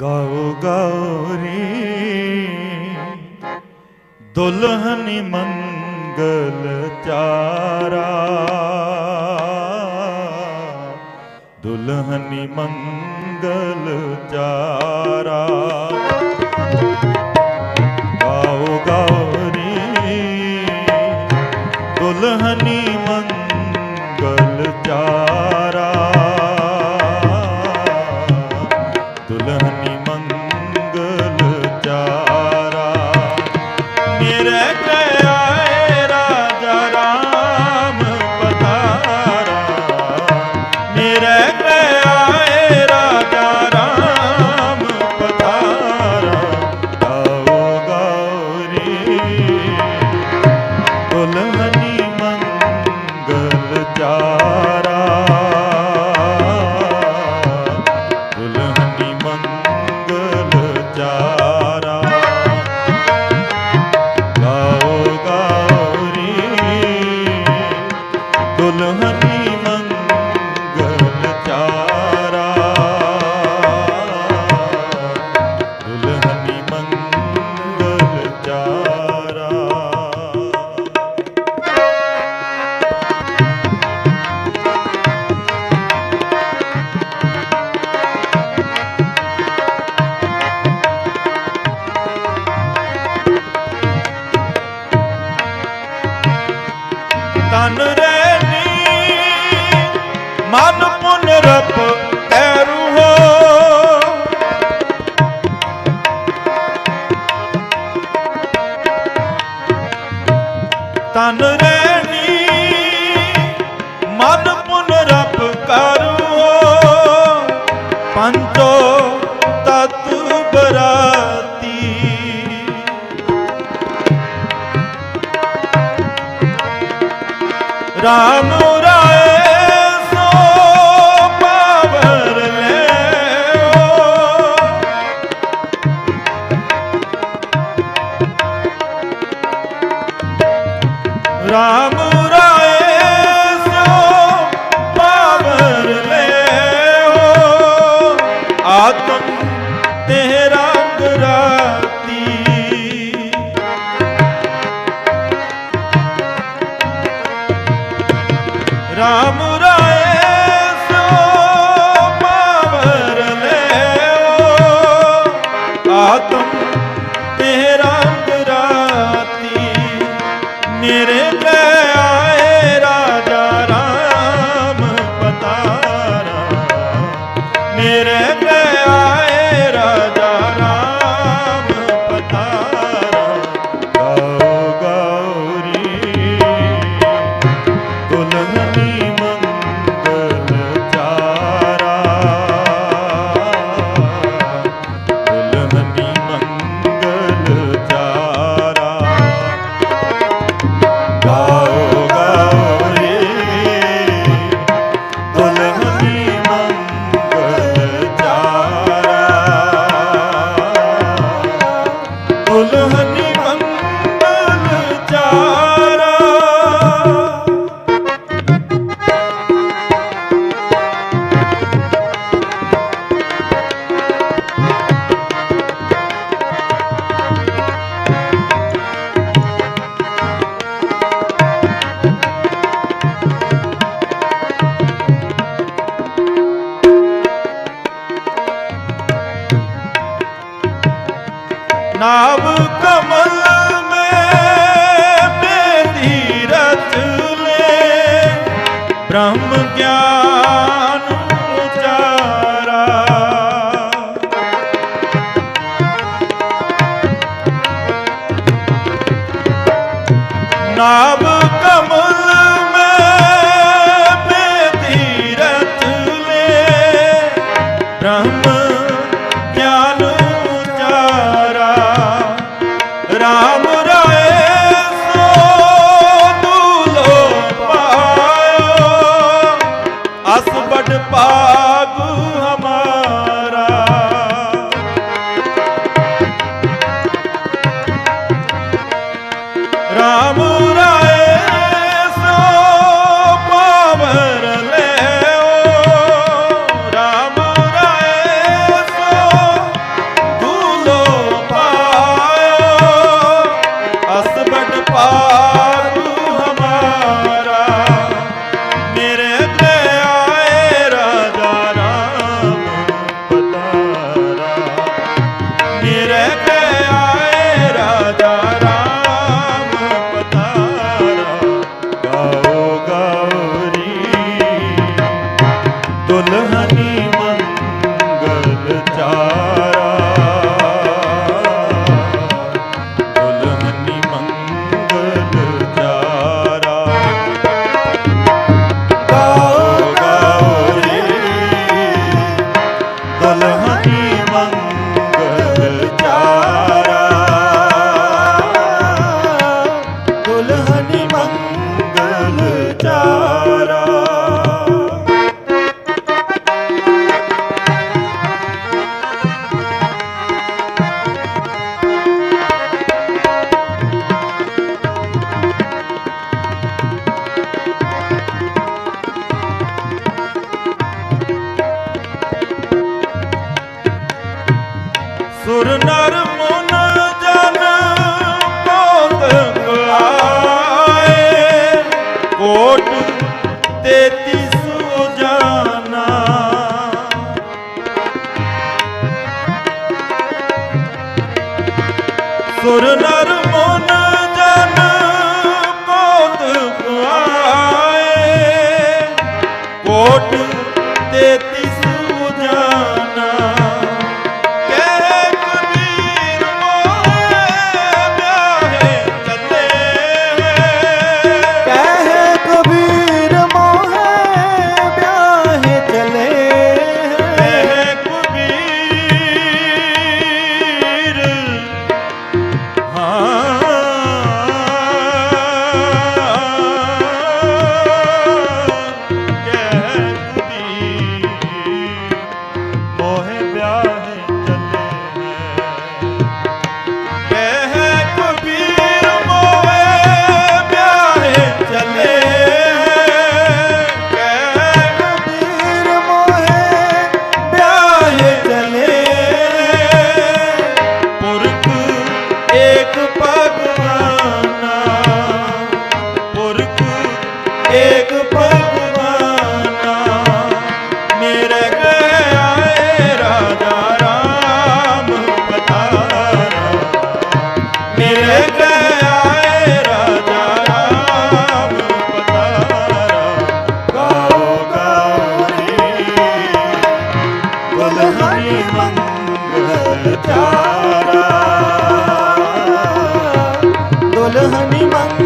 ਗਾਓ ਗੌਰੀ ਦੁਲਹਨੀ ਮੰਗਲ ਚਾਰਾ। ਦੁਲਹਨੀ ਮੰਗਲ ਚਾਰਾ। ਤਨ ਰੈਨੀ ਮਨ ਪੁਨਰਪ ਐ ਰੂਹੋ। ਤਨ ਰੈ রাম तेरे ਨਾਮ ਦੁਲਹਨੀ ਮੰਗਲ ਚਾਰਾ ਦੁਲਹਨੀ ਮੰਗਲ